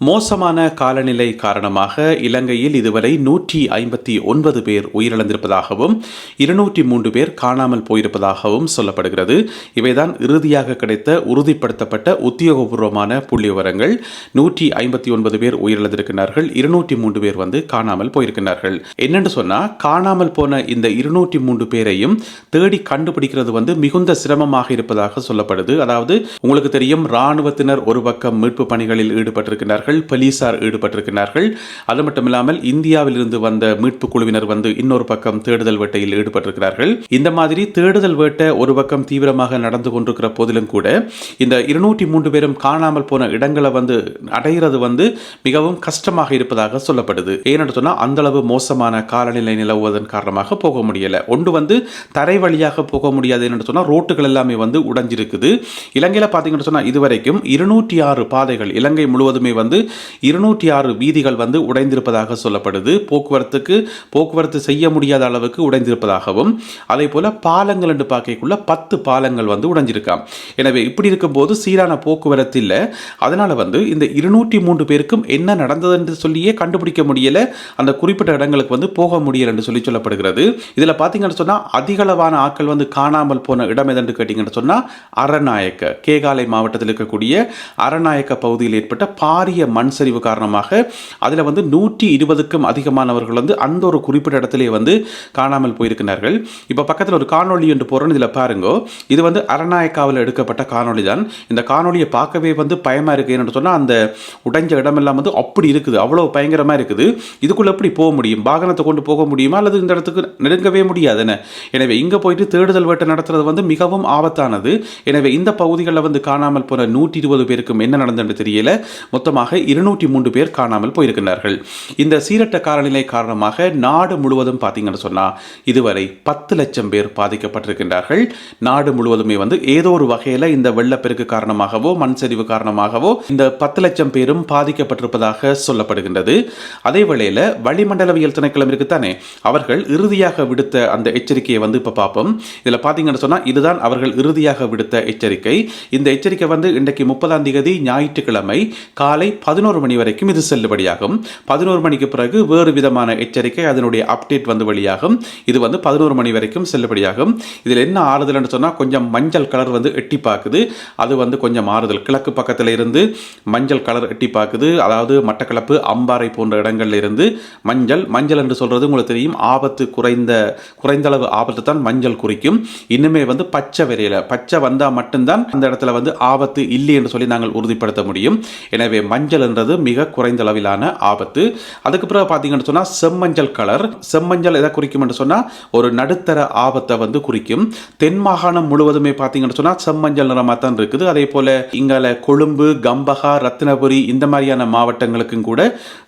மோசமான காலநிலை காரணமாக இலங்கையில் இதுவரை நூற்றி ஐம்பத்தி ஒன்பது பேர் உயிரிழந்திருப்பதாகவும் இருநூற்றி மூன்று பேர் காணாமல் போயிருப்பதாகவும் சொல்லப்படுகிறது. இவைதான் இறுதியாக கிடைத்த உறுதிப்படுத்தப்பட்ட உத்தியோகபூர்வமான புள்ளி விவரங்கள் நூற்றி ஐம்பத்தி ஒன்பது பேர் உயிரிழந்திருக்கிறார்கள் இருநூற்றி மூன்று பேர் வந்து காணாமல் போயிருக்கிறார்கள். என்னென்று சொன்னால் காணாமல் போன இந்த இருநூற்றி மூன்று பேரையும் தேடி கண்டுபிடிக்கிறது வந்து மிகுந்த சிரமமாக இருப்பதாக சொல்லப்படுது. அதாவது உங்களுக்கு தெரியும் ராணுவத்தினர் ஒரு பக்கம் மீட்பு பணிகளில் ஈடுபட்டிருக்கிறார்கள் போலீசார் ஈடுபட்டிருக்கிறார்கள். அது மட்டும் இல்லாமல் இந்தியாவில் இருந்து வந்த மீட்பு குழுவினர் வந்து இன்னொரு பக்கம் தேடுதல் வேட்டையில் ஈடுபட்டிருக்கிறார்கள். இந்த மாதிரி தேடுதல் வேட்டை ஒரு பக்கம் தீவிரமாக நடந்து கொண்டிருக்கிற போதிலும் கூட இந்த இருநூற்றி மூன்று பேரும் காணாமல் போன இடங்களை வந்து அடைகிறது வந்து மிகவும் கஷ்டமாக இருப்பதாக சொல்லப்படுது. ஏன்னு சொன்னால் அந்த அளவு மோசமான காலநிலை நிலவுவதன் காரணமாக போக முடியலை. ஒன்று வந்து தரை வழியாக போக முடியாது என்னென்னு சொன்னால் ரோட்டுகள் எல்லாமே வந்து உடைஞ்சிருக்குது. இலங்கையில் பார்த்தீங்கன்னு சொன்னா இதுவரைக்கும் இருநூற்றி ஆறு பாதைகள் இலங்கை முழுவதுமே வந்து வந்து இருநூற்றி ஆறு வீதிகள் வந்து உடைந்திருப்பதாக சொல்லப்படுது. போக்குவரத்துக்கு போக்குவரத்து செய்ய முடியாத அளவுக்கு உடைந்திருப்பதாகவும் அதே போல பாலங்கள் என்று பார்க்கக்குள்ள பத்து பாலங்கள் வந்து உடைஞ்சிருக்காம். எனவே இப்படி இருக்கும்போது சீரான போக்குவரத்து இல்லை. அதனால வந்து இந்த இருநூற்றி மூன்று பேருக்கும் என்ன நடந்தது என்று சொல்லியே கண்டுபிடிக்க முடியல. அந்த குறிப்பிட்ட இடங்களுக்கு வந்து போக முடியல என்று சொல்லி சொல்லப்படுகிறது. இதில் பார்த்தீங்கன்னு சொன்னால் அதிகளவான ஆட்கள் வந்து காணாமல் போன இடம் எதென்று கேட்டிங்கன்னு சொன்னால் அரநாயக்க கேகாலை மாவட்டத்தில் இருக்கக்கூடிய அரநாயக்க பகுதியில் ஏற்பட்ட பாரிய மண் சரிவு காரணமாக அதில் வந்து நூற்றி இருபதுக்கும் அதிகமானவர்கள் வந்து அந்த ஒரு குறிப்பிட்ட இடத்துலேயே வந்து காணாமல் போயிருக்கிறார்கள். இப்போ பக்கத்தில் ஒரு காணொளி என்று போகிறோம் இதில் பாருங்க. இது வந்து அரநாயக்காவில் எடுக்கப்பட்ட காணொளி தான். இந்த காணொளியை பார்க்கவே வந்து பயமாக இருக்கு. என்று சொன்னால் அந்த உடைஞ்ச இடமெல்லாம் வந்து அப்படி இருக்குது. அவ்வளோ பயங்கரமாக இருக்குது. இதுக்குள்ளே எப்படி போக முடியும்? வாகனத்தை கொண்டு போக முடியுமா? அல்லது இந்த இடத்துக்கு நெருங்கவே முடியாதுன்னு எனவே இங்கே போயிட்டு தேடுதல் வேட்டை நடத்துறது வந்து மிகவும் ஆபத்தானது. எனவே இந்த பகுதிகளில் வந்து காணாமல் போன நூற்றி இருபது பேருக்கும் என்ன நடந்தது தெரியல. மொத்தமாக இருநூற்றி மூன்று பேர் காணாமல் போயிருக்கிறார்கள் இந்த சீரட்ட காலநிலை காரணமாக நாடு முழுவதும் பார்த்தீங்கன்னு சொன்னால் இதுவரை பத்து லட்சம் பேர் பாதிக்கப்பட்டிருக்கின்றார்கள். நாடு முழுவதுமே வந்து ஏதோ ஒரு வகையில் இந்த வெள்ளப்பெருக்கு காரணமாகவோ மண் சரிவு காரணமாகவோ இந்த பத்து லட்சம் பேரும் பாதிக்கப்பட்டிருப்பதாக சொல்லப்படுகின்றது. அதே வேளையில் வளிமண்டலவியல் திணைக்களம் இருக்குத்தானே அவர்கள் இறுதியாக விடுத்த அந்த எச்சரிக்கையை வந்து இப்போ பார்ப்போம். இதில் பார்த்தீங்கன்னு சொன்னால் இதுதான் அவர்கள் இறுதியாக விடுத்த எச்சரிக்கை. இந்த எச்சரிக்கை வந்து இன்றைக்கு முப்பதாம் தேதி ஞாயிற்றுக்கிழமை காலை பதினோரு மணி வரைக்கும் இது செல்லுபடியாகும். பதினோரு மணிக்கு பிறகு வேறு விதமான எச்சரிக்கை அதனுடைய அப்டேட் வந்து வெளியாகும் இது வந்து பதினோரு மணி வரைக்கும் செல்லுபடியாகும். இதில் என்ன ஆறுதல்னு சொன்னால் கொஞ்சம் மஞ்சள் கலர் வந்து எட்டி பார்க்குது அது வந்து கொஞ்சம் ஆறுதல். கிழக்கு பக்கத்தில் இருந்து மஞ்சள் கலர் எட்டி பார்க்குது அதாவது மட்டக்களப்பு அம்பாறை போன்ற இடங்கள்ல இருந்து மஞ்சள் மஞ்சள் என்று சொல்கிறது உங்களுக்கு தெரியும். ஆபத்து குறைந்த குறைந்தளவு ஆபத்து தான் மஞ்சள் குறிக்கும். இன்னுமே வந்து பச்சை வரையில. பச்சை வந்தால் மட்டும்தான் அந்த இடத்துல வந்து ஆபத்து இல்லை என்று சொல்லி நாங்கள் உறுதிப்படுத்த முடியும். எனவே மஞ்சள் மஞ்சள்ன்றது மிக குறைந்த அளவிலான ஆபத்து. அதுக்கு பிறகு பார்த்தீங்கன்னு சொன்னால் செம்மஞ்சள் கலர். செம்மஞ்சள் எதை குறிக்கும் என்று சொன்னால் ஒரு நடுத்தர ஆபத்தை வந்து குறிக்கும். தென் மாகாணம் முழுவதுமே பார்த்தீங்கன்னு சொன்னால் செம்மஞ்சள் நிறமாக தான் இருக்குது. அதே போல் இங்கால கொழும்பு கம்பகா ரத்தினபுரி இந்த மாதிரியான மாவட்டங்களுக்கும் கூட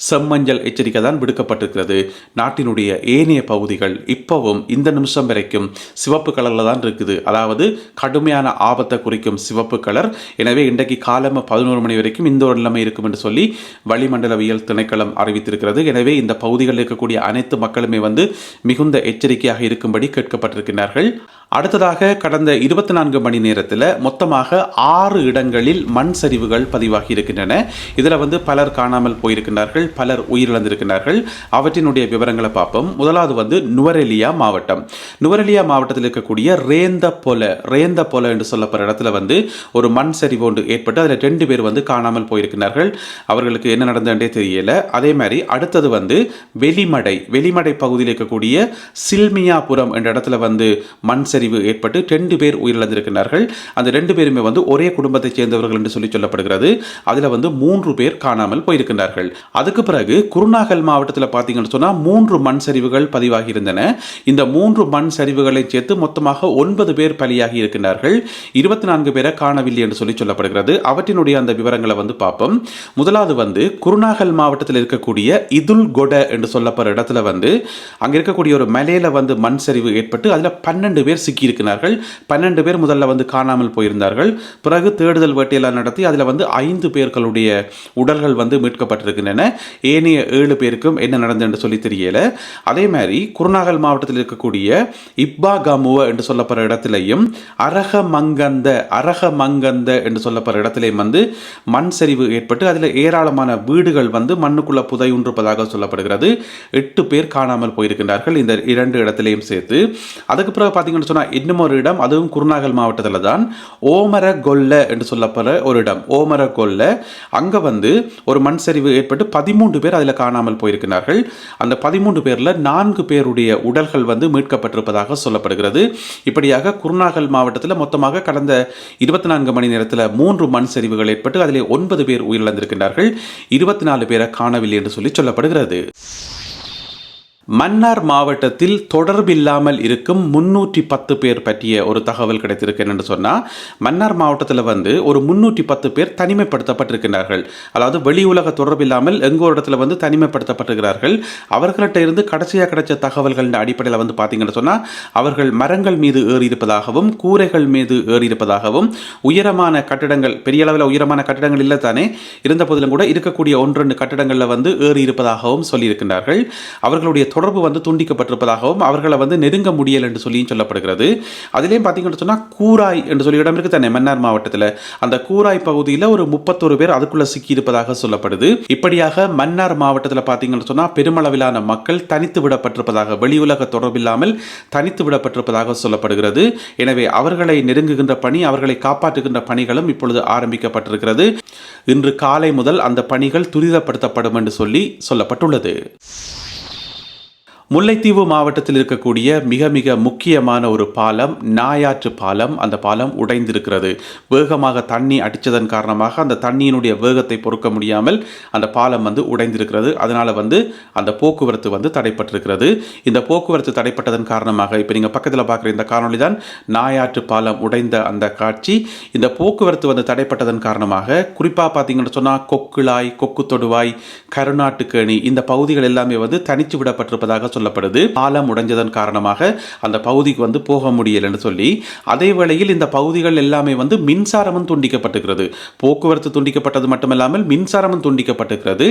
செம்மஞ்சள் எச்சரிக்கை தான் விடுக்கப்பட்டிருக்கிறது. நாட்டினுடைய ஏனைய பகுதிகள் இப்போவும் இந்த நிமிஷம் வரைக்கும் சிவப்பு கலரில் தான் இருக்குது. அதாவது கடுமையான ஆபத்தை குறிக்கும் சிவப்பு கலர். எனவே இன்றைக்கு காலம் பதினோரு மணி வரைக்கும் இந்த ஒரு நிலைமை இருக்கும் என்று சொல்லி வளிமண்டலவியல் திணைக்களம் அறிவித்திருக்கிறது. எனவே இந்த பகுதிகளில் இருக்கக்கூடிய அனைத்து மக்களுமே வந்து மிகுந்த எச்சரிக்கையாக இருக்கும்படி கேட்கப்பட்டிருக்கிறார்கள் அடுத்ததாக கடந்த இருபத்தி நான்கு மணி நேரத்தில் மொத்தமாக ஆறு இடங்களில் மண் சரிவுகள் பதிவாகி இருக்கின்றன. இதில் வந்து பலர் காணாமல் போயிருக்கின்றார்கள் பலர் உயிரிழந்திருக்கிறார்கள் அவற்றினுடைய விவரங்களை பார்ப்போம். முதலாவது வந்து நுவரெலியா மாவட்டம். நுவரெலியா மாவட்டத்தில் இருக்கக்கூடிய ரேந்த போல ரேந்த போல என்று சொல்லப்படுற இடத்துல வந்து ஒரு மண் சரிவு ஒன்று ஏற்பட்டு அதில் ரெண்டு பேர் வந்து காணாமல் போயிருக்கிறார்கள் அவர்களுக்கு என்ன நடந்ததுன்றே தெரியல. அதே மாதிரி அடுத்தது வந்து வெளிமடை வெளிமடை பகுதியில் இருக்கக்கூடிய சில்மியாபுரம் என்ற இடத்துல வந்து மண் சரிவு ஏற்பட்டு ரெண்டு பேர் உயிரிழந்திருக்கிறார்கள். அந்த ரெண்டு பேருமே வந்து ஒரே குடும்பத்தைச் சேர்ந்தவர்கள் என்று சொல்லி சொல்லப்படுகிறது. அதில் வந்து மூன்று பேர் காணாமல் போயிருக்கிறார்கள் அதுக்கு பிறகு குருநாகல் மாவட்டத்தில் பார்த்தீங்கன்னு சொன்னால் மூன்று மண் சரிவுகள் பதிவாகி இருந்தன. இந்த மூன்று மண் சரிவுகளை சேர்த்து மொத்தமாக ஒன்பது பேர் பலியாகி இருக்கின்றார்கள். இருபத்தி நான்கு பேரை காணவில்லை என்று சொல்லி சொல்லப்படுகிறது. அவற்றினுடைய அந்த விவரங்களை வந்து பார்ப்போம். முதலாவது வந்து குருநாகல் மாவட்டத்தில் இருக்கக்கூடிய இதுல் கொட என்று சொல்லப்படுற இடத்துல வந்து அங்கே இருக்கக்கூடிய ஒரு மலையில வந்து மண் சரிவு ஏற்பட்டு அதில் பன்னெண்டு பேர் சிக்கியிருக்கிறார்கள். பன்னெண்டு பேர் முதல்ல வந்து காணாமல் போயிருந்தார்கள். பிறகு தேடுதல் வேட்டையெல்லாம் நடத்தி அதில் வந்து ஐந்து பேர்களுடைய உடல்கள் வந்து மீட்கப்பட்டிருக்கின்றன. ஏனைய ஏழு பேருக்கும் என்ன நடந்ததுன்னு சொல்லி தெரியல. அதே மாதிரி குருநாகல் மாவட்டத்தில் இருக்கக்கூடிய இப்பா கமுவ என்று சொல்லப்படுற இடத்திலையும் அரக மங்கந்த அரக மங்கந்த என்று சொல்லப்படுற இடத்திலையும் வந்து மண் சரிவு ஏற்பட்டு அதில் ஏராளமான வீடுகள் வந்து மண்ணுக்குள்ள புதையுன்றிருப்பதாக சொல்லப்படுகிறது. எட்டு பேர் காணாமல் போயிருக்கின்றார்கள் இந்த இரண்டு இடத்திலையும் சேர்த்து. அதுக்கு பிறகு பார்த்தீங்கன்னு சொன்னால் இன்னும் ஒரு இடம் அதுவும் குருநாகல் மாவட்டத்தில் தான். ஓமர கொல்ல என்று சொல்லப்படுற ஒரு இடம். ஓமர கொல்ல அங்கே வந்து ஒரு மண் சரிவு ஏற்பட்டு பதிமூன்று பேர் அதில் காணாமல் போயிருக்கிறார்கள். அந்த பதிமூன்று பேரில் நான்கு பேருடைய உடல்கள் வந்து மீட்கப்பட்டிருப்பதாக சொல்லப்படுகிறது. இப்படியாக குருநாகல் மாவட்டத்தில் மொத்தமாக கடந்த இருபத்தி நான்கு மணி நேரத்தில் மூன்று மண் சரிவுகள் ஏற்பட்டு அதிலே ஒன்பது பேர் உயிரிழந்திருக்கின்றார்கள் இருபத்தி நாலு பேரை காணவில்லை என்று சொல்லி சொல்லப்படுகிறது. மன்னார் மாவட்டத்தில் தொடர்பில்லாமல் இருக்கும் முன்னூற்றி பத்து பேர் பற்றிய ஒரு தகவல் கிடைத்திருக்கு என்னென்னு சொன்னால் மன்னார் மாவட்டத்தில் வந்து ஒரு முன்னூற்றி பத்து பேர் தனிமைப்படுத்தப்பட்டிருக்கிறார்கள். அதாவது வெளி உலக தொடர்பில்லாமல் எங்கோ ஒரு இடத்துல வந்து தனிமைப்படுத்தப்பட்டிருக்கிறார்கள். அவர்கள்ட்ட இருந்து கடைசியாக கிடைச்ச தகவல்களின் அடிப்படையில் வந்து பார்த்தீங்கன்னு சொன்னால் அவர்கள் மரங்கள் மீது ஏறி இருப்பதாகவும் கூரைகள் மீது ஏறி இருப்பதாகவும் உயரமான கட்டிடங்கள் பெரிய அளவில் உயரமான கட்டிடங்கள் இல்லை தானே இருந்த போதிலும் கூட இருக்கக்கூடிய ஒன்று ரெண்டு கட்டிடங்களில் வந்து ஏறி இருப்பதாகவும் சொல்லியிருக்கிறார்கள். அவர்களுடைய தொடர்பு வந்து துண்டிக்கப்பட்டிருப்பதாகவும் அவர்களை வந்து நெருங்க முடியல் என்று சொல்லியும் சொல்லப்படுகிறது. அதிலேயும் பார்த்தீங்கன்னு சொன்னால் கூராய் என்று சொல்லி இடம் இருக்கு தானே மன்னார் மாவட்டத்தில். அந்த கூராய் பகுதியில் ஒரு முப்பத்தொரு பேர் அதுக்குள்ளே சிக்கியிருப்பதாக சொல்லப்படுது. இப்படியாக மன்னார் மாவட்டத்தில் பார்த்தீங்கன்னு சொன்னால் பெருமளவிலான மக்கள் தனித்து விடப்பட்டிருப்பதாக வெளி உலக தொடர்பில்லாமல் தனித்து விடப்பட்டிருப்பதாக சொல்லப்படுகிறது. எனவே அவர்களை நெருங்குகின்ற பணி அவர்களை காப்பாற்றுகின்ற பணிகளும் இப்பொழுது ஆரம்பிக்கப்பட்டிருக்கிறது. இன்று காலை முதல் அந்த பணிகள் துரிதப்படுத்தப்படும் என்று சொல்லி சொல்லப்பட்டுள்ளது. முல்லைத்தீவு மாவட்டத்தில் இருக்கக்கூடிய மிக மிக முக்கியமான ஒரு பாலம் நாயாற்று பாலம். அந்த பாலம் உடைந்திருக்கிறது. வேகமாக தண்ணி அடித்ததன் காரணமாக அந்த தண்ணியினுடைய வேகத்தை பொறுக்க முடியாமல் அந்த பாலம் வந்து உடைந்திருக்கிறது. அதனால் வந்து அந்த போக்குவரத்து வந்து தடைப்பட்டிருக்கிறது. இந்த போக்குவரத்து தடைப்பட்டதன் காரணமாக இப்போ நீங்கள் பக்கத்தில் பார்க்குற இந்த காணொலி தான் நாயாற்று பாலம் உடைந்த அந்த காட்சி. இந்த போக்குவரத்து வந்து தடைப்பட்டதன் காரணமாக குறிப்பாக பார்த்தீங்கன்னு சொன்னால் கொக்குளாய் கொக்கு தொடுவாய் கருநாட்டுக்கேணி இந்த பகுதிகள் எல்லாமே வந்து தனித்து விடப்பட்டிருப்பதாக சொல்லப்படுது. பாலம் உடைஞ்சதன் காரணமாக அந்த பகுதிக்கு வந்து போக முடியலன்னு சொல்லி அதே வேளையில் இந்த பகுதிகள் எல்லாமே வந்து மின்சாரமும் துண்டிக்கப்பட்டுகிறது. போக்குவரத்து துண்டிக்கப்பட்டது மட்டுமல்லாமல் மின்சாரமும் துண்டிக்கப்பட்டிருக்கிறது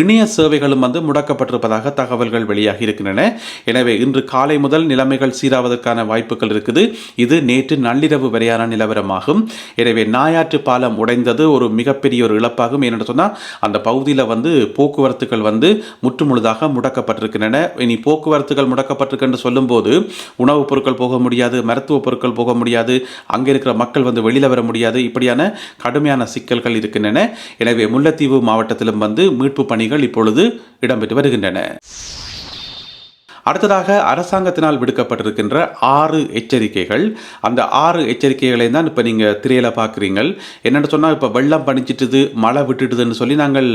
இணைய சேவைகளும் வந்து முடக்கப்பட்டிருப்பதாக தகவல்கள் வெளியாகி இருக்கின்றன. எனவே இன்று காலை முதல் நிலைமைகள் சீராவதற்கான வாய்ப்புகள் இருக்குது. இது நேற்று நள்ளிரவு வரையான நிலவரமாகும். எனவே நாயாற்று பாலம் உடைந்தது ஒரு மிகப்பெரிய ஒரு இழப்பாகும். ஏனென்று சொன்னால் அந்த பகுதியில் வந்து போக்குவரத்துகள் வந்து முற்றுமுழுதாக முடக்கப்பட்டிருக்கின்றன. இனி போக்குவரத்துகள் முடக்கப்பட்டிருக்கு என்று சொல்லும்போது உணவுப் பொருட்கள் போக முடியாது மருத்துவ பொருட்கள் போக முடியாது அங்கே இருக்கிற மக்கள் வந்து வெளியில் வர முடியாது. இப்படியான கடுமையான சிக்கல்கள் இருக்கின்றன. எனவே முல்லைத்தீவு மாவட்டத்திலும் வந்து மீட்பு பணிகள் இப்பொழுது இடம்பெற்று வருகின்றன. அடுத்ததாக அரசாங்கத்தினால் விடுக்கப்பட்டிருக்கின்ற ஆறு எச்சரிக்கைகள். அந்த ஆறு எச்சரிக்கைகளை தான் இப்போ நீங்கள் திரையில் பார்க்குறீங்கள் என்னென்னு சொன்னால் இப்போ வெள்ளம் பணிச்சிட்டுது மழை விட்டுட்டுதுன்னு சொல்லி நாங்கள்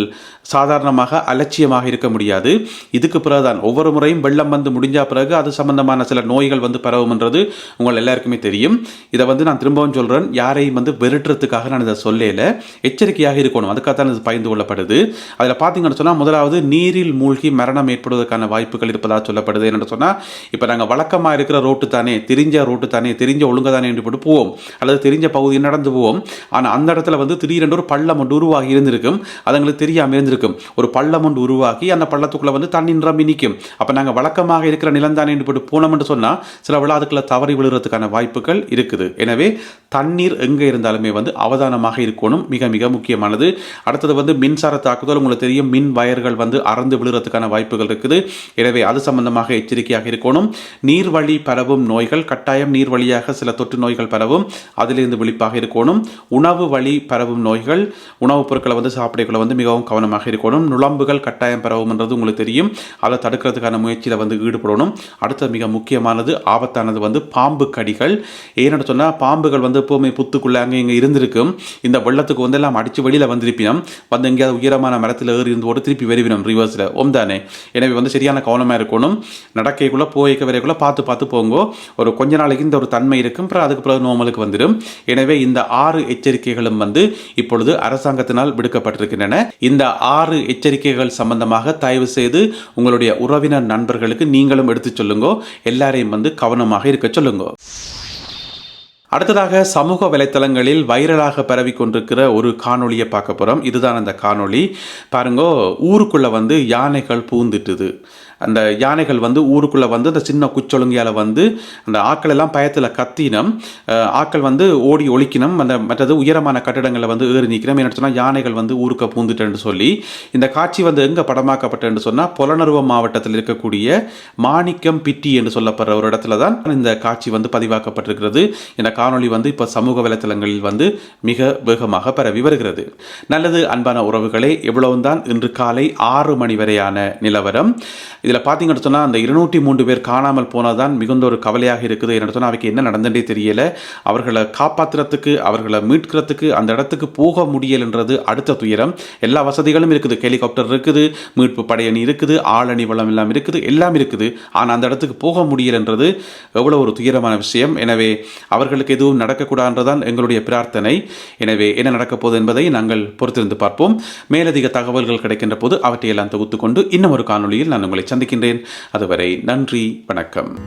சாதாரணமாக அலட்சியமாக இருக்க முடியாது. இதுக்கு பிறகுதான் ஒவ்வொரு முறையும் வெள்ளம் வந்து முடிஞ்ச பிறகு அது சம்பந்தமான சில நோய்கள் வந்து பரவும்ன்றது உங்கள் எல்லாருக்குமே தெரியும். இதை வந்து நான் திரும்பவும் சொல்கிறேன் யாரையும் வந்து வெறுட்டுறதுக்காக நான் இதை சொல்லல. எச்சரிக்கையாக இருக்கணும். அதுக்காகத்தான் இது பயந்து கொள்ளப்படுது. அதில் பார்த்தீங்கன்னு சொன்னால் முதலாவது நீரில் மூழ்கி மரணம் ஏற்படுவதற்கான வாய்ப்புகள் இருப்பதாக சொல்லப்படுது. வருது என்னென்னு சொன்னால் இப்போ நாங்கள் வழக்கமாக இருக்கிற ரோட்டு தானே தெரிஞ்ச ரோட்டு தானே தெரிஞ்ச ஒழுங்கு தானே என்று போட்டு போவோம். அல்லது தெரிஞ்ச பகுதியில் நடந்து போவோம். ஆனால் அந்த இடத்துல வந்து திடீரென்று ஒரு பள்ளம் ஒன்று உருவாகி இருந்திருக்கும். அது எங்களுக்கு தெரியாமல் இருந்திருக்கும். ஒரு பள்ளம் ஒன்று உருவாக்கி அந்த பள்ளத்துக்குள்ளே வந்து தண்ணி நிரம்பி நிற்கும். அப்போ நாங்கள் வழக்கமாக இருக்கிற நிலம் தானே என்று போட்டு போனோம்னு சொன்னால் சில விழாதுக்களை தவறி விழுறதுக்கான வாய்ப்புகள் இருக்குது. எனவே தண்ணீர் எங்கே இருந்தாலுமே வந்து அவதானமாக இருக்கணும். மிக மிக முக்கியமானது. அடுத்தது வந்து மின்சார தாக்குதல். உங்களுக்கு தெரியும் மின் வயர்கள் வந்து அறந்து விழுறதுக்கான வாய்ப்புகள் இருக்குது. எனவே அது சம்பந்தமாக எச்சரிக்கையாக இருக்கணும். நீர்வழி பரவும் நோய்கள் கட்டாயம் நீர் வழியாக சில தொற்று நோய்கள் பரவும் அதிலிருந்து விழிப்பாக இருக்கணும். உணவு வழி பரவும் நோய்கள் உணவுப் பொருட்களை வந்து சாப்பிடக்குள்ள வந்து மிகவும் கவனமாக இருக்கணும். நுழம்புகள் கட்டாயம் பரவும்ன்றது உங்களுக்கு தெரியும். அதை தடுக்கிறதுக்கான முயற்சியில் வந்து ஈடுபடணும். அடுத்த மிக முக்கியமானது ஆபத்தானது வந்து பாம்பு கடிகள். ஏன்னு சொன்னால் பாம்புகள் வந்து எப்போவுமே புத்துக்குள்ளே அங்கே இங்கே இருந்திருக்கும். இந்த வெள்ளத்துக்கு வந்து எல்லாம் அடித்து வெளியில் வந்திருப்பினோம். வந்து எங்கேயாவது உயரமான மரத்தில் ஏறி இருந்து ஓடு திருப்பி வருவினோம் ரிவர்ஸில் ஓம் தானே. எனவே வந்து சரியான கவனமாக இருக்கணும். நடக்கைக்குள்ளே போய்க்க வரைக்குள்ளே பார்த்து பார்த்து போங்கோ. ஒரு கொஞ்ச நாளைக்கு இந்த ஒரு தன்மை இருக்கும். அப்புறம் அதுக்கு பிறகு நோமலுக்கு வந்துடும். எனவே இந்த ஆறு எச்சரிக்கைகளும் வந்து இப்பொழுது அரசாங்கத்தினால் விடுக்கப்பட்டிருக்கின்றன. இந்த ஆறு எச்சரிக்கைகள் சம்பந்தமாக தயவு செய்து உங்களுடைய உறவினர் நண்பர்களுக்கு நீங்களும் எடுத்து சொல்லுங்க. எல்லாரையும் வந்து கவனமாக இருக்க சொல்லுங்க. அடுத்ததாக சமூக வலைத்தளங்களில் வைரலாக பரவி கொண்டிருக்கிற ஒரு காணொளியை பார்க்க போகிறோம் இதுதான் அந்த காணொளி. பாருங்கோ ஊருக்குள்ளே வந்து யானைகள் பூந்துட்டுது. அந்த யானைகள் வந்து ஊருக்குள்ளே வந்து அந்த சின்ன குச்சொழுங்கியால் வந்து அந்த ஆக்கள் எல்லாம் பயத்தில் கத்தினம். ஆக்கள் வந்து ஓடி ஒழிக்கணும் அந்த மற்றது உயரமான கட்டிடங்களை வந்து ஏறி நிற்கணும் என்ன சொன்னால் யானைகள் வந்து ஊருக்கு பூந்துட்டேன்னு சொல்லி இந்த காட்சி வந்து எங்கே படமாக்கப்பட்டேன்னு சொன்னால் புலனருவ மாவட்டத்தில் இருக்கக்கூடிய மாணிக்கம் பிட்டி என்று சொல்லப்படுற ஒரு இடத்துல தான் இந்த காட்சி வந்து பதிவாக்கப்பட்டிருக்கிறது. இந்த காணொளி வந்து இப்போ சமூக வலைத்தளங்களில் வந்து மிக வேகமாக பரவி வருகிறது. நல்லது அன்பான உறவுகளே எவ்வளவுதான் இன்று காலை ஆறு மணி வரையான நிலவரம். இதில் பார்த்தீங்கன்னு சொன்னால் அந்த இருநூற்றி மூன்று பேர் காணாமல் போனதான் மிகுந்த ஒரு கவலையாக இருக்குது என்ன சொன்னால் அவைக்கு என்ன நடந்துட்டே தெரியல. அவர்களை காப்பாற்றுறதுக்கு அவர்களை மீட்கிறதுக்கு அந்த இடத்துக்கு போக முடியலன்றது அடுத்த துயரம். எல்லா வசதிகளும் இருக்குது. ஹெலிகாப்டர் இருக்குது மீட்பு படையணி இருக்குது ஆளணி வளம் எல்லாம் இருக்குது எல்லாம் இருக்குது. ஆனால் அந்த இடத்துக்கு போக முடியலன்றது எவ்வளோ ஒரு துயரமான விஷயம். எனவே அவர்களுக்கு எதுவும் நடக்கக்கூடாதுன்றதான் எங்களுடைய பிரார்த்தனை. எனவே என்ன நடக்கப் போகுது என்பதை நாங்கள் பொறுத்திருந்து பார்ப்போம். மேலதிக தகவல்கள் கிடைக்கின்ற போது அவற்றையெல்லாம் தொகுத்துக்கொண்டு இன்னும் ஒரு காணொலியில் நான் உங்களை சந்திக்கின்றேன். அதுவரை நன்றி வணக்கம்.